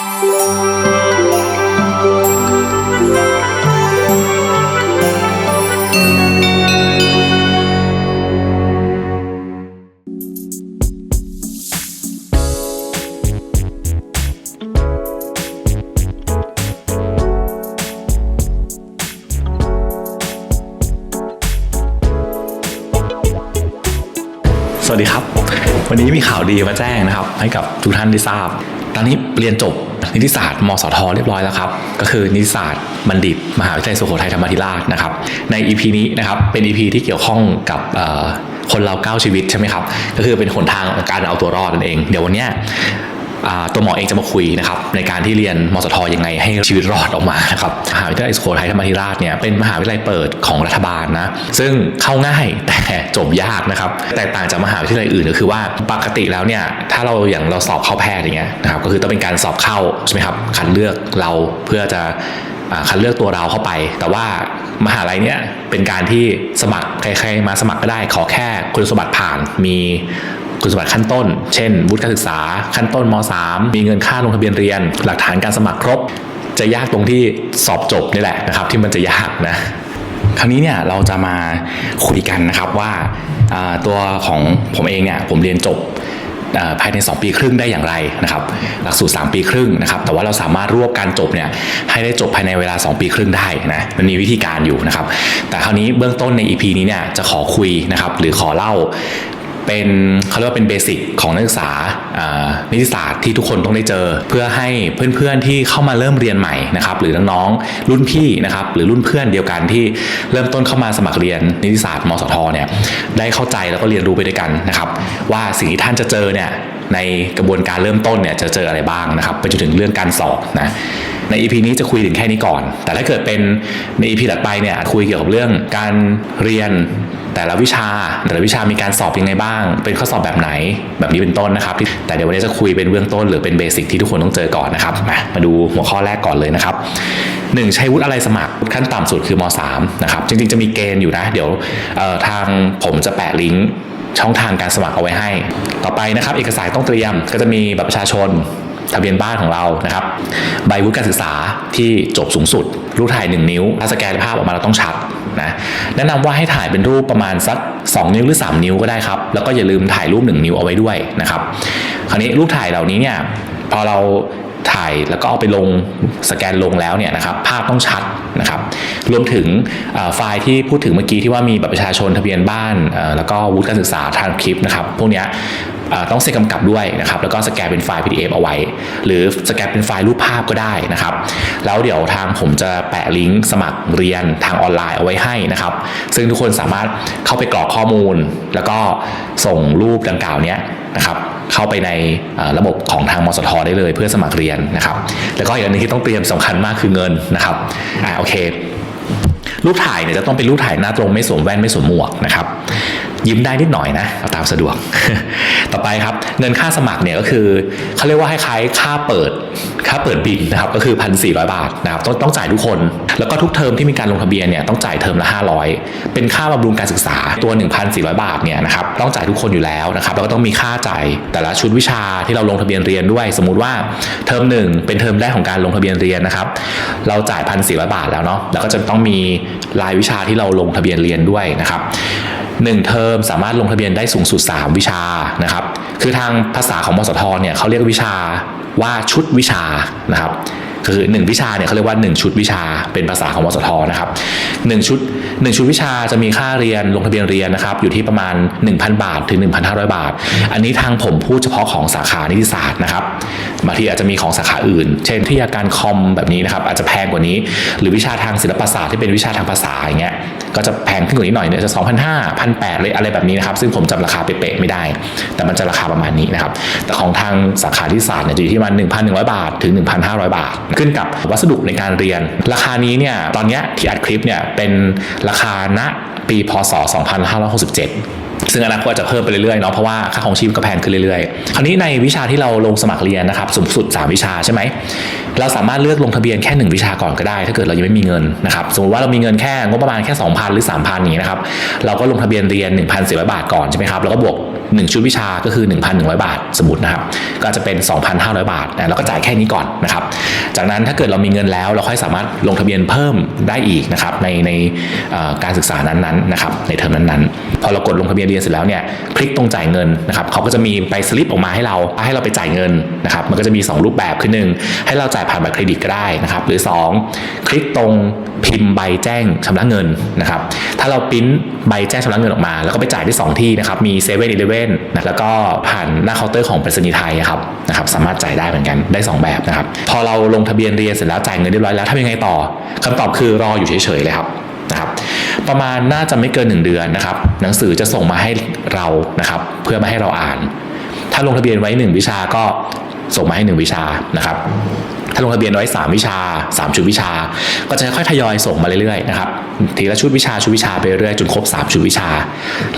สวัสดีครับ วันนี้มีข่าวดีมาแจ้งนะครับ ให้กับทุกท่านได้ทราบ อนนี้เรียนจบนิติศาสตร์มสทเรียบร้อยแล้วครับ ก็คือนิติศาสตร์บัณฑิต มหาวิทยาลัยสุโขทัยธรรมาธิราชนะครับ ใน EP นี้นะครับเป็น EP ที่เกี่ยวข้องกับคนเราเก้าชีวิตใช่ไหมครับ ก็คือเป็นหนทางการเอาตัวรอดนั่นเอง เดี๋ยววันเนี้ย ตัวหมอเองจะมาคุยนะครับในการที่เรียนมสทยังไงให้ชีวิตรอดออกมานะครับมหาวิทยาลัยสุโขทัยธรรมาธิราชเนี่ยเป็นมหาวิทยาลัยเปิดของรัฐบาลนะซึ่งเข้าง่ายแต่จบยากนะครับแตกต่างจากมหาวิทยาลัยอื่นก็คือว่าปกติแล้วเนี่ยถ้าเราอย่างเราสอบเข้าแพทย์อย่างเงี้ยนะครับก็คือต้องเป็นการสอบเข้าใช่ไหมครับคัดเลือกเราเพื่อจะคัดเลือกตัวเราเข้าไป แต่ว่ามหาลัยเนี่ยเป็นการที่สมัครใครๆมาสมัครก็ได้ขอแค่คุณสมบัติผ่านมี คุณสมบัติขั้นต้น เช่น วุฒิการศึกษาขั้นต้นม .3 มีเงินค่าลงทะเบียนเรียน หลักฐานการสมัครครบ จะยากตรงที่สอบจบนี่แหละนะครับ ที่มันจะยากนะคราวนี้เนี่ยเราจะมาคุยกันนะครับว่าตัวของผมเองเนี่ยผมเรียนจบภายใน 2 ปีครึ่งได้อย่างไรนะครับหลักสูตร 3 ปีครึ่งนะครับแต่ว่าเราสามารถรวบการจบเนี่ยให้ได้จบภายในเวลา 2 ปีครึ่งได้นะมันมีวิธีการอยู่นะครับแต่คราวนี้เบื้องต้นใน EP นี้เนี่ยจะขอคุยนะครับหรือขอเล่า เป็นเขาเรียกว่าเป็นเบสิกของนักศึกษาอ่านิติศาสตร์ที่ทุกคนต้องได้เจอ เพื่อให้เพื่อนๆที่เข้ามาเริ่มเรียนใหม่นะครับหรือน้องๆรุ่นพี่นะครับหรือรุ่นเพื่อนเดียวกันที่เริ่มต้นเข้ามาสมัครเรียนนิติศาสตร์มสทเนี่ยได้เข้าใจแล้วก็เรียนรู้ไปด้วยกันนะครับว่าสิ่งที่ท่านจะเจอเนี่ยในกระบวนการเริ่มต้นเนี่ยจะเจออะไรบ้างนะครับไปจนถึงเรื่องการสอบนะ ใน EP นี้จะคุยถึงแค่นี้ก่อน แต่ถ้าเกิดเป็นใน EP ถัดไปเนี่ยคุยเกี่ยวกับเรื่องการเรียนแต่ละวิชาแต่ละวิชามีการสอบยังไงบ้าง เป็นข้อสอบแบบไหนแบบนี้เป็นต้นนะครับ แต่เดี๋ยววันนี้จะคุยเป็นเบื้องต้นหรือเป็นเบสิกที่ทุกคนต้องเจอก่อนนะครับ มามาดูหัวข้อแรกก่อนเลยนะครับหนึ่งใช้วุฒิอะไรสมัครขั้นต่ำสุดคือม .3 นะครับจริงๆจะมีเกณฑ์อยู่นะ เดี๋ยวทางผมจะแปะลิงก์ช่องทางการสมัครเอาไว้ให้ ต่อไปนะครับ เอกสารต้องเตรียมก็จะมีบัตรประชาชน ทะเบียนบ้านของเรานะครับ ใบวุฒิการศึกษาที่จบสูงสุด รูปถ่าย 1 นิ้ว ถ้าสแกนภาพออกมาเราต้องชัดนะแนะนำว่าให้ถ่ายเป็นรูปประมาณสัก 2 นิ้วหรือ 3 นิ้วก็ได้ครับ แล้วก็อย่าลืมถ่ายรูป 1 นิ้วเอาไว้ด้วยนะครับ คราวนี้รูปถ่ายเหล่านี้เนี่ยพอเราถ่ายแล้วก็เอาไปลงสแกนลงแล้วเนี่ยนะครับภาพต้องชัดนะครับรวมถึงไฟล์ที่พูดถึงเมื่อกี้ที่ว่ามีบัตรประชาชนทะเบียนบ้าน แล้วก็วุฒิการศึกษาทางคลิปนะครับ พวกเนี้ย ต้องเซ็นกำกับด้วยนะครับแล้วก็สแกนเป็นไฟล์ PDF เอาไว้ หรือสแกนเป็นไฟล์รูปภาพก็ได้นะครับ แล้วเดี๋ยวทางผมจะแปะลิงก์สมัครเรียนทางออนไลน์เอาไว้ให้นะครับ ซึ่งทุกคนสามารถเข้าไปกรอกข้อมูล แล้วก็ส่งรูปดังกล่าวเนี้ยนะครับเข้าไปในระบบของทางมสทได้เลยเพื่อสมัครเรียนนะครับ แล้วก็อีกอันนึงที่ต้องเตรียมสำคัญมากคือเงินนะครับอ่าโอเค รูปถ่ายเนี่ยจะต้องเป็นรูปถ่ายหน้าตรงไม่สวมแว่นไม่สวมหมวกนะครับ ยิ้มได้นิดหน่อยนะเอาตามสะดวก ต่อไปครับเงินค่าสมัครเนี่ยก็คือเขาเรียกว่าคล้ายๆค่าเปิดค่าเปิดบินนะครับก็คือ 1,400 บาทนะครับต้องต้องจ่ายทุกคน แล้วก็ทุกเทอมที่มีการลงทะเบียนเนี่ยต้องจ่ายเทอมละ 500 เป็นค่าบำรุงการศึกษาตัว 1,400 บาทเนี่ยนะครับต้องจ่ายทุกคนอยู่แล้วนะครับแล้วก็ต้องมีค่าจ่ายแต่ละชุดวิชาที่เราลงทะเบียนเรียนด้วย สมมุติว่าเทอมหนึ่งเป็นเทอมแรกของการลงทะเบียนเรียนนะครับเราจ่าย 1,400 บาทแล้วเนาะแล้วก็จะต้องมีรายวิชาที่เราลงทะเบียนเรียนด้วยนะครับ หนึ่งเทอมสามารถลงทะเบียนได้สูงสุด 3 วิชานะครับ คือทางภาษาของมสทเนี่ยเขาเรียกวิชาว่าชุดวิชานะครับ คือ1วิชาเนี่ยเขาเรียกว่า 1 ชุดวิชาเป็นภาษาของมสทนะครับ1ชุด 1 ชุดวิชาจะมีค่าเรียนลงทะเบียนเรียนนะครับอยู่ที่ประมาณ 1,000 บาทถึง 1,500 บาท อันนี้ทางผมพูดเฉพาะของสาขานิติศาสตร์นะครับบางทีอาจจะมีของสาขาอื่น เช่นที่อาการคอมแบบนี้นะครับอาจจะแพงกว่านี้ หรือวิชาทางศิลปศาสตร์ที่เป็นวิชาทางภาษาอย่างเงี้ยก็จะแพงขึ้นกว่านี้หน่อยเนี่ยจะ2 5 0 0 1,800เลยอะไรแบบนี้นะครับซึ่งผมจำราคาเป๊ะๆไม่ได้ แต่มันจะราคาประมาณนี้นะครับแต่ของทางสาขาที่ศาสตร์เนี่ยจะอยู่ที่ประมาณ1,100 บาทถึง 1,500 บาทขึ้นกับวัสดุในการเรียน ราคานี้เนี่ยตอนนี้ที่อัดคลิปเนี่ยเป็นราคาณปีพศ 2567ซึ่งอนาคตจะเพิ่มไปเรื่อยๆเนาะเพราะว่าค่าของชีพก็แพงขึ้นเรื่อยๆ คราวนี้ในวิชาที่เราลงสมัครเรียนนะครับสูงสุด 3 วิชาใช่ไหมเราสามารถเลือกลงทะเบียนแค่ 1 วิชาก่อนก็ได้ ถ้าเกิดเรายังไม่มีเงินนะครับสมมติว่าเรามีเงินแค่งบประมาณแค่ 2,000 หรือ 3,000อย่างนี้นะครับเราก็ลงทะเบียนเรียน 1,400 บาทก่อนใช่ไหมครับแล้วก็บวก 1 ชุดวิชาก็คือ 1,100 บาทสมมตินะครับ ก็จะเป็น 2,500 บาทนะเราก็จ่ายแค่นี้ก่อนนะครับ จากนั้นถ้าเกิดเรามีเงินแล้วเราค่อยสามารถลงทะเบียนเพิ่มได้อีกนะครับในในการศึกษานั้นๆนะครับในเทอมนั้นๆ พอเรากดลงทะเบียนเรียนเสร็จแล้วเนี่ยคลิกตรงจ่ายเงินนะครับเขาก็จะมีใบสลิปออกมาให้เราให้เราไปจ่ายเงินนะครับมันก็จะมี 2 รูปแบบคือหนึ่งให้เราจ่ายผ่านบัตรเครดิตก็ได้นะครับหรือ 2 คลิกตรง พิมพ์ใบแจ้งชำระเงินนะครับ ถ้าเราปริ้นใบแจ้งชำระเงินออกมา แล้วก็ไปจ่ายที่2ที่นะครับ มี7 e เ e ่ e อนะแล้วก็ผ่านหน้าเคาน์เตอร์ของไปรษณีย์ไทยครับนะครับ สามารถจ่ายได้เหมือนกันได้ 2 แบบนะครับ พอเราลงทะเบียนเรียนเสร็จแล้วจ่ายเงินเรียบร้อยแล้วทำยังไงต่อคำตอบคือรออยู่เฉยๆเลยครับนะครับประมาณน่าจะไม่เกิน 1 เดือนนะครับ หนังสือจะส่งมาให้เรานะครับ เพื่อมาให้เราอ่าน ถ้าลงทะเบียนไว้ 1 วิชาก็ส่งมาให้ 1 วิชานะครับ ถ้าลงทะเบียนไว้ 3 วิชา 3 ชุดวิชา ก็จะค่อยทยอยส่งมาเรื่อยๆนะครับทีละชุดวิชาชุดวิชาไปเรื่อยจนครบ 3 ชุดวิชา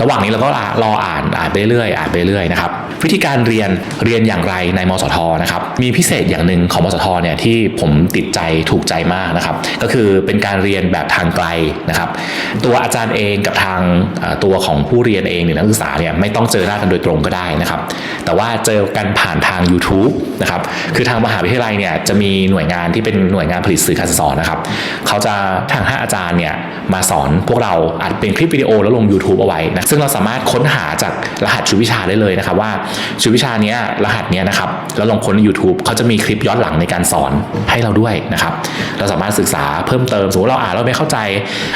ระหว่างนี้เราก็รออ่านอ่านไปเรื่อยอ่านไปเรื่อยนะครับวิธีการเรียนเรียนอย่างไรในมสทนะครับมีพิเศษอย่างหนึ่งของมสทเนี่ยที่ผมติดใจถูกใจมากนะครับ ก็คือเป็นการเรียนแบบทางไกลนะครับ ตัวอาจารย์เองกับทางตัวของผู้เรียนเองหรือนักศึกษาเนี่ยไม่ต้องเจอหน้ากันโดยตรงก็ได้นะครับ แต่ว่าเจอกันผ่านทาง YouTube นะครับคือทางมหาวิทยาลัยเนี่ยจะมีีหน่วยงานที่เป็นหน่วยงานผลิตสื่อการสอนนะครับเขาจะทางห้าอาจารย์เนี่ยมาสอนพวกเราอัดเป็นคลิปวิดีโอแล้วลง YouTube เอาไว้นะซึ่งเราสามารถค้นหาจากรหัสชุดวิชาได้เลยนะครับว่าชุดวิชาเนี้ยรหัสเนี้ยนะครับแล้วลองค้นใน YouTube เขาจะมีคลิปย้อนหลังในการสอนให้เราด้วยนะครับเราสามารถศึกษาเพิ่มเติมสมมติเราอ่านเราไม่เข้าใจ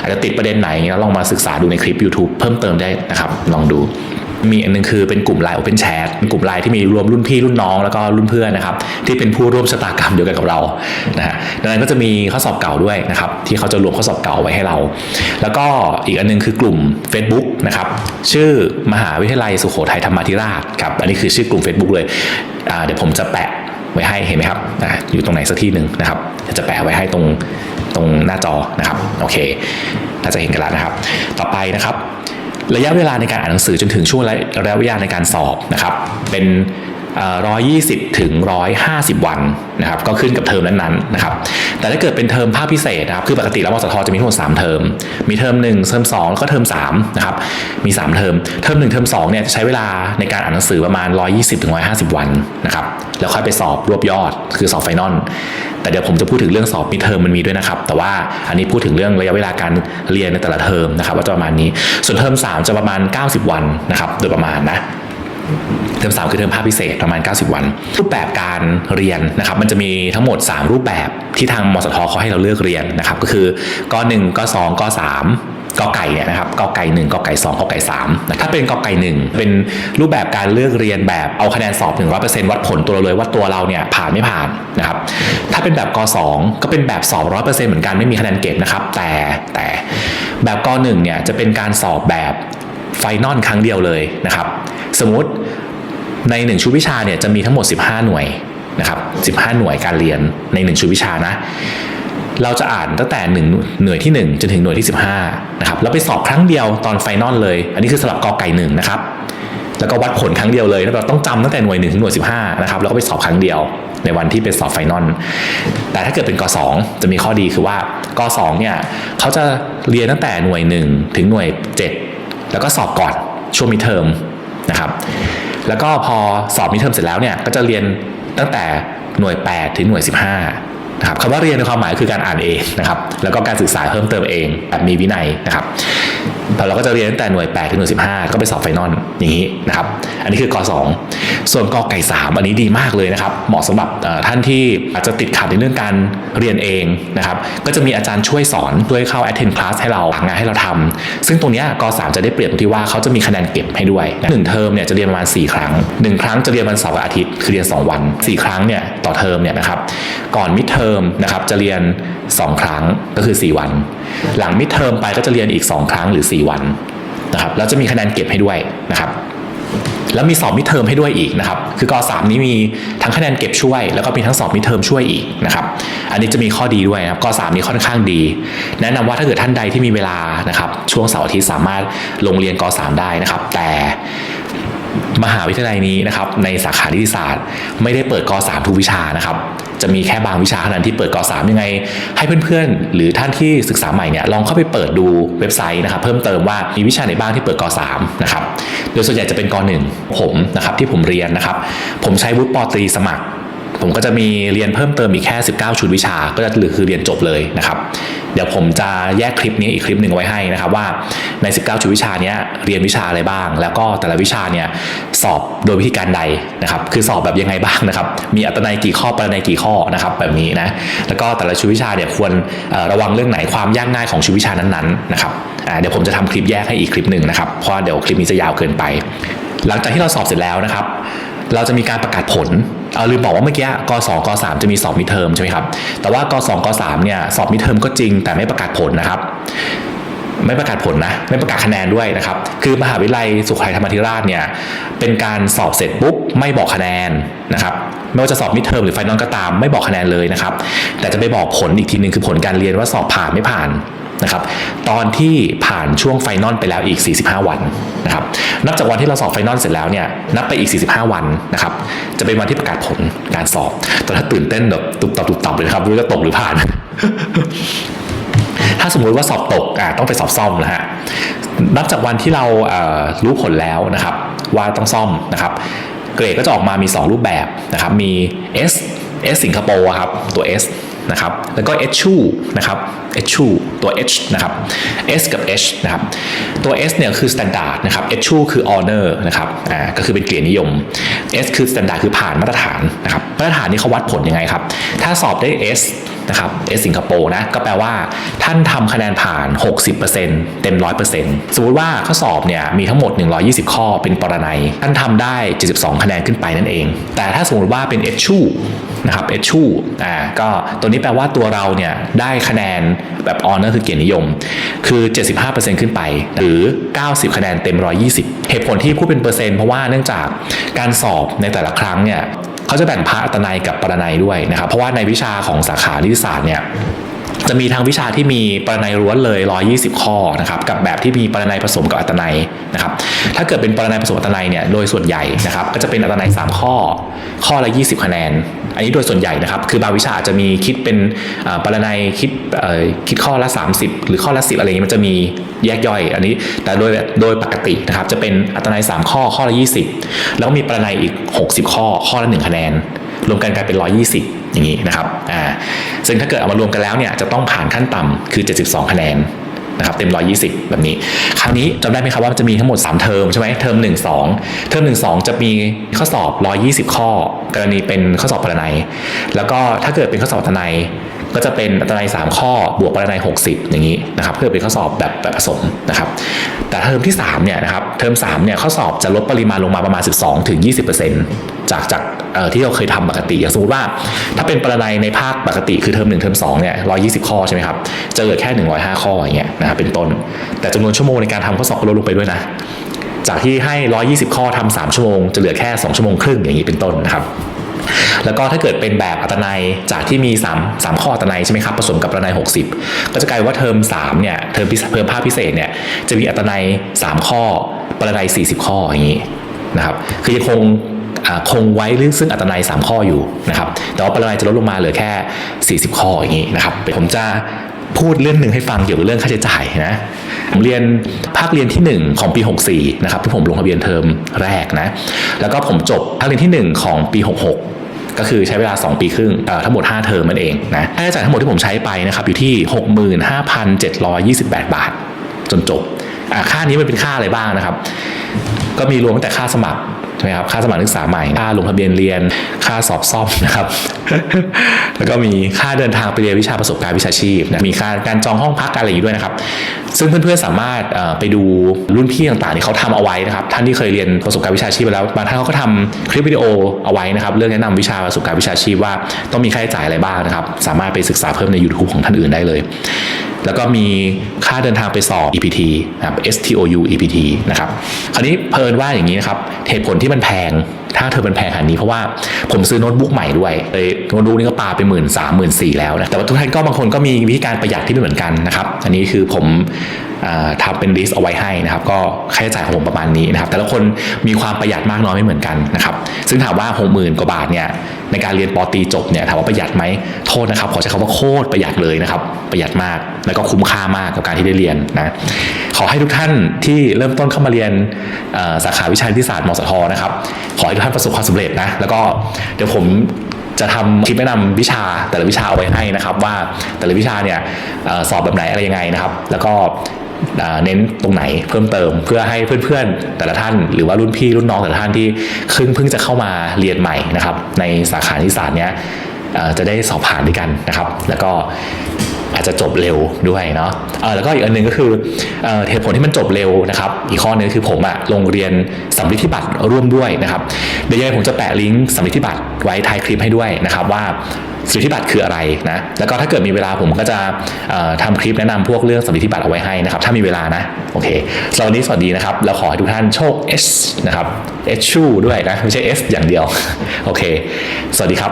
อาจจะติดประเด็นไหนแล้วลองมาศึกษาดูในคลิป YouTube เพิ่มเติมได้นะครับลองดู มีอันหนึงคือเป็นกลุ่มไลน์ Open Chat เป็นกลุ่มไลน์ที่มีรวมรุ่นพี่รุ่นน้องแล้วก็รุ่นเพื่อนนะครับที่เป็นผู้ร่วมชะตากรรมเดียวกันกับเรานะฮะดังนั้นก็จะมีข้อสอบเก่าด้วยนะครับที่เขาจะรวมข้อสอบเก่าไว้ให้เรา แล้วก็อีกอันหนึงคือกลุ่ม Facebook นะครับชื่อมหาวิทยาลัยสุโขทัยธรรมาธิราชครับอันนี้คือชื่อกลุ่ม Facebook เลยเดี๋ยวผมจะแปะไว้ให้เห็นไหมครับอ่าอยู่ตรงไหนสักที่หนึ่งนะครับจะแปะไว้ให้ตรงตรงหน้าจอนะครับโอเคน่าจะเห็นกันแล้วนะครับ ต่อไปนะครับ ระยะเวลาในการอ่านหนังสือจนถึงช่วงระยะเวลาในการสอบนะครับเป็น ร้อยยี่สิบถึงร้อยห้าสิบวันนะครับก็ขึ้นกับเทอมนั้นๆนะครับแต่ถ้าเกิดเป็นเทอมภาคพิเศษนะครับคือปกติแล้วมสทจะมีทั้งหมด3เทอมมีเทอม1เทอม2แล้วก็เทอม3นะครับมี 3 เทอมเทอม1เทอม2เนี่ยจะใช้เวลาในการอ่านหนังสือประมาณ 120ถึง150 วันนะครับแล้วค่อยไปสอบรวบยอดคือสอบไฟนอลแต่เดี๋ยวผมจะพูดถึงเรื่องสอบมิเทอมมันมีด้วยนะครับแต่ว่าอันนี้พูดถึงเรื่องระยะเวลาการเรียนในแต่ละเทอมนะครับว่าจะประมาณนี้ส่วนเทอม3 จะประมาณ 90 วันนะครับโดยประมาณนะ เทอมสามคือเทอมภาคพิเศษประมาณ 90 วัน รูปแบบการเรียนนะครับ มันจะมีทั้งหมด 3 รูปแบบที่ทางมสทเขาให้เราเลือกเรียนนะครับ ก็คือกหนึ่งกสองกสามกไก่เนี่ยนะครับกอไก่หนึ่งกไก่สองกไก่สามนะถ้าเป็นกอไก่หนึ่งเป็นรูปแบบการเลือกเรียนแบบเอาคะแนนสอบ 1 0 0วัดผลตัวเราเลยว่าตัวเราเนี่ยผ่านไม่ผ่านนะครับถ้าเป็นแบบกสองก็เป็นแบบสอบร้อยเปอร์เซ็นต์เหมือนกันไม่มีคะแนนเก็บนะครับแต่แต่แบบกหนึ่งเนี่ยจะเป็นการสอบแบบ ไฟนอลครั้งเดียวเลยนะครับ สมมติใน 1 ชุดวิชาเนี่ยจะมีทั้งหมด 15 หน่วยนะครับ15 หน่วยการเรียนใน 1 ชุดวิชานะ เราจะอ่านตั้งแต่1หน่วยที่ 1 จนถึงหน่วยที่ 15นะครับแล้วไปสอบครั้งเดียวตอนไฟนอลเลย อันนี้คือสำหรับกอไก่หนึ่งนะครับแล้วก็วัดผลครั้งเดียวเลยแล้วเราต้องจำตั้งแต่หน่วย1ถึงหน่วย15นะครับแล้วก็ไปสอบครั้งเดียวในวันที่เป็นสอบไฟนอลแต่ถ้าเกิดเป็นก2จะมีข้อดีคือว่าก2เนี่ยเขาจะเรียนตั้งแต่หน่วย 1 ถึงหน่วย 7 แล้วก็สอบก่อนช่วงมิเทอมนะครับ แล้วก็พอสอบมิเทอมเสร็จแล้วเนี่ยก็จะเรียนตั้งแต่หน่วย 8 ถึงหน่วย 15นะครับคำว่าเรียนในความหมายคือการอ่านเองนะครับ แล้วก็การศึกษาเพิ่มเติมเองแบบมีวินัยนะครับ พอเราก็จะเรียนตั้งแต่หน่วย8ถึงหน่วย15 ก็ไปสอบไฟนอลอย่างนี้นะครับ อันนี้คือก2ส่วนกไก่3อันนี้ดีมากเลยนะครับ เหมาะสำหรับท่านที่อาจจะติดขัดในเรื่องการเรียนเองนะครับ ก็จะมีอาจารย์ช่วยสอนช่วยเข้า attend class ให้เราหางานให้เราทำซึ่งตรงนี้ยก3จะได้เปรียบที่ว่าเขาจะมีคะแนนเก็บให้ด้วยหนึ่งเทอมเนี่ยจะเรียนประมาณ 4 ครั้ง 1 ครั้งจะเรียนวันเสาร์กับอาทิตย์คือเรียน 2 วัน 4 ครั้งเนี่ยต่อเทอมเนี่ยนะครับก่อนมิดเทอมนะครับจะเรียน 2 ครั้งก็คือ 4 วัน หลังมิดเทอมไปก็จะเรียนอีก 2 ครั้งหรือ 4 วันนะครับแล้วจะมีคะแนนเก็บให้ด้วยนะครับ แล้วมีสอบมิดเทอมให้ด้วยอีกนะครับ คือกสามนี้มีทั้งคะแนนเก็บช่วย แล้วก็มีทั้งสอบมิดเทอมช่วยอีกนะครับ อันนี้จะมีข้อดีด้วยนะครับกสามนี้ค่อนข้างดี แนะนำว่าถ้าเกิดท่านใดที่มีเวลานะครับ ช่วงเสาร์อาทิตย์สามารถลงเรียนกสามได้นะครับ แต่ มหาวิทยาลัยนี้นะครับในสาขานิติศาสตร์ ไม่ได้เปิดก .3 ทุกวิชานะครับจะมีแค่บางวิชาเท่านั้นที่เปิดก .3 ยังไง ให้เพื่อนๆ หรือท่านที่ศึกษาใหม่เนี่ยลองเข้าไปเปิดดูเว็บไซต์นะครับเพิ่มเติมว่ามีวิชาไหนบ้างที่เปิดก .3 นะครับโดยส่วนใหญ่จะเป็นก .1 ผมนะครับที่ผมเรียนนะครับผมใช้วุฒิปตรีสมัคร ผมก็จะมีเรียนเพิ่มเติมอีกแค่ 19 ชุดวิชา ก็จะหลือคือเรียนจบเลยนะครับ เดี๋ยวผมจะแยกคลิปนี้อีกคลิปหนึ่งไว้ให้นะครับว่าใน 19 ชุดวิชานี้เรียนวิชาอะไรบ้าง แล้วก็แต่ละวิชาเนี่ยสอบโดยวิธีการใดนะครับ คือสอบแบบยังไงบ้างนะครับ มีอัตนัยกี่ข้อปรนัยกี่ข้อนะครับแบบนี้นะ แล้วก็แต่ละชุดวิชาเนี่ยควรระวังเรื่องไหนความยากง่ายของชุดวิชานั้นๆนะครับเดี๋ยวผมจะทำคลิปแยกให้อีกคลิปหนึ่งนะครับเพราะเดี๋ยวคลิปนี้จะยาวเกินไป หลังจากที่เราสอบเสร็จแล้วนะครับ เราจะมีการประกาศผล เอาลืมบอกว่าเมื่อกี้ก2ก3จะมีสอบมิดเทอมใช่ไหมครับ แต่ว่าก2ก3เนี่ยสอบมิดเทอมก็จริงแต่ไม่ประกาศผลนะครับไม่ประกาศผลนะไม่ประกาศคะแนนด้วยนะครับ คือมหาวิทยาลัยสุขทัยธรรมธิราชเนี่ยเป็นการสอบเสร็จปุ๊บไม่บอกคะแนนนะครับไม่ว่าจะสอบมิดเทอมหรือไฟนอลก็ตามไม่บอกคะแนนเลยนะครับ แต่จะไปบอกผลอีกทีหนึ่งคือผลการเรียนว่าสอบผ่านไม่ผ่าน นะครับตอนที่ผ่านช่วงไฟนอลไปแล้วอีก 45 วันนะครับนับจากวันที่เราสอบไฟนอลเสร็จแล้วเนี่ยนับไปอีก 45 วันนะครับจะเป็นวันที่ประกาศผลการสอบแต่ถ้าตื่นเต้นแบบตุบตับตุบตับเลยครับไม่รู้จะตกหรือผ่าน ถ้าสมมุติว่าสอบตกอ่าต้องไปสอบซ่อมนะฮะนับจากวันที่เราเรู้ผลแล้วนะครับว่าต้องซ่อมนะครับเกรดก็จะออกมามี 2 รูปแบบนะครับมี S S สิงคโปร์ครับตัว S นะครับแล้วก็ H ชูนะครับ H ชูตัว H นะครับ S กับ H นะครับตัว S เนี่ยคือ standard นะครับ H ชูคือ honor นะครับอ่าก็คือเป็นเกียรตินิยม S คือ standard คือผ่านมาตรฐานนะครับมาตรฐานนี้เขาวัดผลยังไงครับ ถ้าสอบได้ S นะครับ S สิงคโปร์นะ ก็แปลว่าท่านทำคะแนนผ่าน 60%เต็ม 100%สมมติว่าข้อสอบเนี่ยมีทั้งหมด 120 ข้อเป็นปรนัย ท่านทำได้ 72 คะแนนขึ้นไปนั่นเอง แต่ถ้าสมมติว่าเป็น H ชูนะครับ H ชูอ่าก็ตัวนี้แปลว่าตัวเราเนี่ยได้คะแนนแบบ honor คือเกียรตินิยม คือ 75%ขึ้นไป หรือ 90 คะแนนเต็ม 120 เหตุผลที่พูดเป็นเปอร์เซ็นต์เพราะว่าเนื่องจากการสอบในแต่ละครั้งเนี่ย เขาจะแบ่งพระอัตนัยกับปรนัยด้วยนะครับเพราะว่าในวิชาของสาขานิติศาสตร์เนี่ยจะมีทั้งวิชาที่มีปรนัยล้วนเลย 120 ข้อนะครับกับแบบที่มีปรนัยผสมกับอัตนัยนะครับถ้าเกิดเป็นปรนัยผสมอัตนัยเนี่ยโดยส่วนใหญ่นะครับก็จะเป็นอัตนัย 3 ข้อ ข้อละ 20 คะแนน อันนี้โดยส่วนใหญ่นะครับ คือบางวิชาอาจจะมีคิดเป็นปรนัยคิดคิดข้อละ 30 หรือข้อละ 10 อะไรอย่างนี้มันจะมีแยกย่อย อันนี้แต่โดยโดยปกตินะครับ จะเป็นอัตนัย 3 ข้อข้อละ 20 แล้วก็มีปรนัยอีก 60 ข้อข้อละ 1 คะแนน รวมกันกลายเป็น 120 อย่างนี้นะครับอ่าซึ่งถ้าเกิดเอามารวมกันแล้วเนี่ยจะต้องผ่านขั้นต่ำคือ 72 คะแนน นะครับเต็ม 120 แบบนี้ คราวนี้จำได้ไหมครับว่าจะมีทั้งหมด 3 เทอมใช่ไหมเทอม 1 2 เทอม 1 2 จะมีข้อสอบ 120 ข้อ กรณีเป็นข้อสอบปรนัย แล้วก็ถ้าเกิดเป็นข้อสอบอัตนัย ก็จะเป็นอัตนัย3ข้อบวกปรนัย60 อย่างนี้นะครับเพื่อเป็นข้อสอบแบบแบบผสมนะครับแต่เทอมที่3เนี่ยนะครับเทอม3เนี่ยข้อสอบจะลดปริมาณลงมาประมาณ 12ถึง20%จากจากที่เราเคยทำปกติอย่างสมมติว่า ถ้าเป็นปรนัยในภาคปกติคือเทอม1เทอม2เนี่ย120 ข้อใช่ไหมครับจะเหลือแค่ 105 ข้ออย่างเงี้ยนะครับเป็นต้น แต่จำนวนชั่วโมงในการทำข้อสอบก็ลดลงไปด้วยนะจากที่ให้ 120 ข้อทำ3ชั่วโมง จะเหลือแค่ 2 ชั่วโมงครึ่งอย่างนี้เป็นต้นนะครับ แล้วก็ถ้าเกิดเป็นแบบอัตนัยจากที่มี 3 3 ข้ออัตนัยใช่ไหมครับผสมกับอัตนัย 60 ก็จะกลายว่าเทอม3เนี่ยเทอมพิเศษเทอมภาคพิเศษเนี่ยจะมีอัตนัย 3 ข้อปรนัย 40 ข้ออย่างนี้นะครับคือยังคงคงไว้เรื่องซึ่งอัตนัย 3 ข้ออยู่นะครับแต่ว่าปรนัยจะลดลงมาเหลือแค่ 40 ข้ออย่างนี้นะครับผมจะพูดเรื่องหนึ่งให้ฟังเกี่ยวกับเรื่องค่าใช้จ่ายนะ ผมเรียนภาคเรียนที่ 1 ของปี 64 นะครับที่ผมลงทะเบียนเทอมแรกนะ แล้วก็ผมจบภาคเรียนที่ 1 ของปี 66ก็คือใช้เวลา 2 ปีครึ่งเอ่อทั้งหมด 5 เทอมมันเองนะค่าใช้จ่ายทั้งหมดที่ผมใช้ไปนะครับอยู่ที่ 65,728 บาท จนจบอ่าค่านี้มันเป็นค่าอะไรบ้างนะครับ ก็มีรวมตั้งแต่ค่าสมัคร ใช่ไหมครับค่าสมัครนักศึกษาใหม่ค่าลงทะเบียนเรียนค่าสอบซ่อมนะครับแล้วก็มีค่าเดินทางไปเรียนวิชาประสบการณ์วิชาชีพนะมีค่าการจองห้องพักอะไรอย่างนี้ด้วยนะครับซึ่งเพื่อนๆสามารถไปดูรุ่นพี่ต่างๆที่เขาทำเอาไว้นะครับท่านที่เคยเรียนประสบการณ์วิชาชีพไปแล้วบางท่านเขาก็ทำคลิปวิดีโอเอาไว้นะครับเรื่องแนะนำวิชาประสบการณ์วิชาชีพว่าต้องมีค่าใช้จ่ายอะไรบ้างนะครับ สามารถไปศึกษาเพิ่มใน YouTube ของท่านอื่นได้เลยแล้วก็มีค่าเดินทางไปสอบ EPT นะครับ STOU EPT นะครับ คราวนี้เพลินว่าอย่างนี้นะครับเหตุผลที่มันแพง ถ้าเธอเป็นแพงขนาดนี้เพราะว่าผมซื้อโน้ตบุ๊กใหม่ด้วยเลยโน้ตบุ๊กนี่ก็ปาไปหมื่นสามหมื่นสี่แล้วนะ แต่ว่าทุกท่านก็บางคนก็มีวิธีการประหยัดที่ไม่เหมือนกันนะครับ อันนี้คือผมอ่าทำเป็นลิสต์เอาไว้ให้นะครับ ก็ค่าใช้จ่ายของผมประมาณนี้นะครับ แต่ละคนมีความประหยัดมากน้อยไม่เหมือนกันนะครับ ซึ่งถามว่าหกหมื่นกว่าบาทเนี่ยในการเรียนปอตีจบเนี่ยถามว่าประหยัดไหมโทษนะครับขอใช้คำว่าโคตรประหยัดเลยนะครับ ประหยัดมากแล้วก็คุ้มค่ามากกับการที่ได้เรียนนะขอให้ทุกท่านที่เริ่มต้นเข้ามาเรียนสาขาวิชานิติศาสตร์มสทนะครับขอให้ทุกท่านประสบความสำเร็จนะแล้วก็เดี๋ยวผมจะทำคลิปแนะนำวิชาแต่ละวิชาเอาไว้ให้นะครับ ว่าแต่ละวิชาเนี่ยสอบแบบไหนอะไรยังไงนะครับ แล้วก็เน้นตรงไหนเพิ่มเติมเพื่อให้เพื่อนๆแต่ละท่าน หรือว่ารุ่นพี่รุ่นน้องแต่ละท่านที่เพิ่งเพิ่งจะเข้ามาเรียนใหม่นะครับ ในสาขานิสสาสตร์เนี้ยจะได้สอบผ่านด้วยกันนะครับ แล้วก็ อาจจะจบเร็วด้วยเนาะเออแล้วก็อีกอันหนึ่งก็คือเหตุผลที่มันจบเร็วนะครับ อีกข้อนึงคือผมอะลงเรียนสำลิที่บัตรร่วมด้วยนะครับ เดี๋ยวยังไงผมจะแปะลิงก์สำลิที่บัตรไว้ท้ายคลิปให้ด้วยนะครับว่าสำลิที่บัตรคืออะไรนะ แล้วก็ถ้าเกิดมีเวลาผมก็จะเอ่อทำคลิปแนะนำพวกเรื่องสำลิที่บัตรเอาไว้ให้นะครับ ถ้ามีเวลานะ โอเคสำหรับวันนี้สวัสดีนะครับแล้วขอให้ทุกท่านโชค S นะครับ S ชูด้วยนะ ไม่ใช่ S อย่างเดียว โอเค สวัสดีครับ